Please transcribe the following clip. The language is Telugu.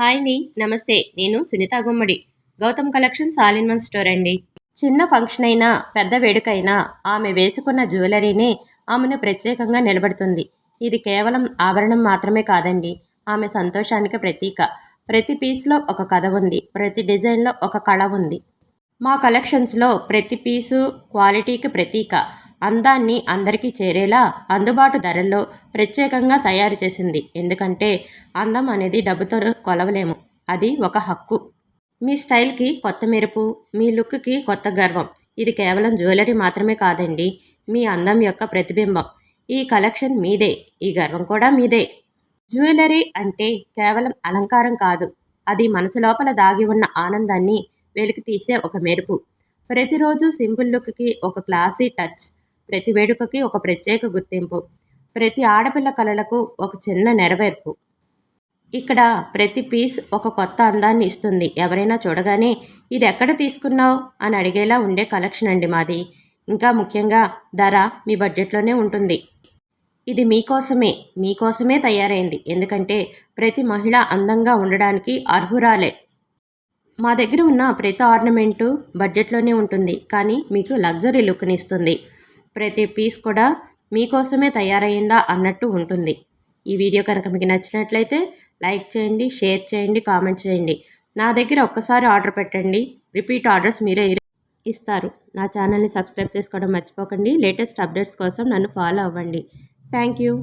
హాయ్ అండి నమస్తే. నేను Sunitha Gummadi. Gautam collections all in one store అండి. చిన్న ఫంక్షన్ అయినా పెద్ద వేడుకైనా ఆమె వేసుకున్న జ్యువెలరీనే ఆమెను ప్రత్యేకంగా నిలబడుతుంది. ఇది కేవలం ఆభరణం మాత్రమే కాదండి ఆమె సంతోషానికి ప్రతీక. ప్రతి పీస్లో ఒక కథ ఉంది ప్రతి డిజైన్లో ఒక కళ ఉంది. మా కలెక్షన్స్లో ప్రతి పీసు క్వాలిటీకి ప్రతీక. అందాన్ని అందరికీ చేరేలా అందుబాటు ధరల్లో ప్రత్యేకంగా తయారు చేసింది. ఎందుకంటే అందం అనేది డబ్బుతో కొలవలేము. అది ఒక హక్కు. మీ స్టైల్కి కొత్త మెరుపు మీ లుక్కి కొత్త గర్వం. ఇది కేవలం జ్యువెలరీ మాత్రమే కాదండి మీ అందం యొక్క ప్రతిబింబం. ఈ కలెక్షన్ మీదే ఈ గర్వం కూడా మీదే. జ్యువెలరీ అంటే కేవలం అలంకారం కాదు అది మనసు లోపల దాగి ఉన్న ఆనందాన్ని వెలికి తీసే ఒక మెరుపు. ప్రతిరోజు సింపుల్ లుక్కి ఒక క్లాసీ టచ్ ప్రతి వేడుకకి ఒక ప్రత్యేక గుర్తింపు. ప్రతి ఆడపిల్ల కళలకు ఒక చిన్న నెరవేర్పు. ఇక్కడ ప్రతి పీస్ ఒక కొత్త అందాన్ని ఇస్తుంది. ఎవరైనా చూడగానే ఇది ఎక్కడ తీసుకున్నావు? అని అడిగేలా ఉండే కలెక్షన్ అండి మాది. ఇంకా ముఖ్యంగా ధర మీ బడ్జెట్లోనే ఉంటుంది. ఇది మీకోసమే మీకోసమే తయారైంది. ఎందుకంటే ప్రతి మహిళ అందంగా ఉండడానికి అర్హురాలే. మా దగ్గర ఉన్న ప్రతి ఆర్నమెంటు బడ్జెట్లోనే ఉంటుంది. కానీ మీకు లగ్జరీ లుక్ని ఇస్తుంది. ప్రతి పీస్ కూడా మీకోసమే తయారైందా అన్నట్టు ఉంటుంది. ఈ వీడియో కనుక మీకు నచ్చినట్లయితే లైక్ చేయండి షేర్ చేయండి కామెంట్ చేయండి. నా దగ్గర ఒక్కసారి ఆర్డర్ పెట్టండి. రిపీట్ ఆర్డర్స్ మీరే ఇస్తారు. నా ఛానల్ని సబ్స్క్రైబ్ చేసుకోవడం మర్చిపోకండి. లేటెస్ట్ అప్డేట్స్ కోసం నన్ను ఫాలో అవ్వండి. Thank you.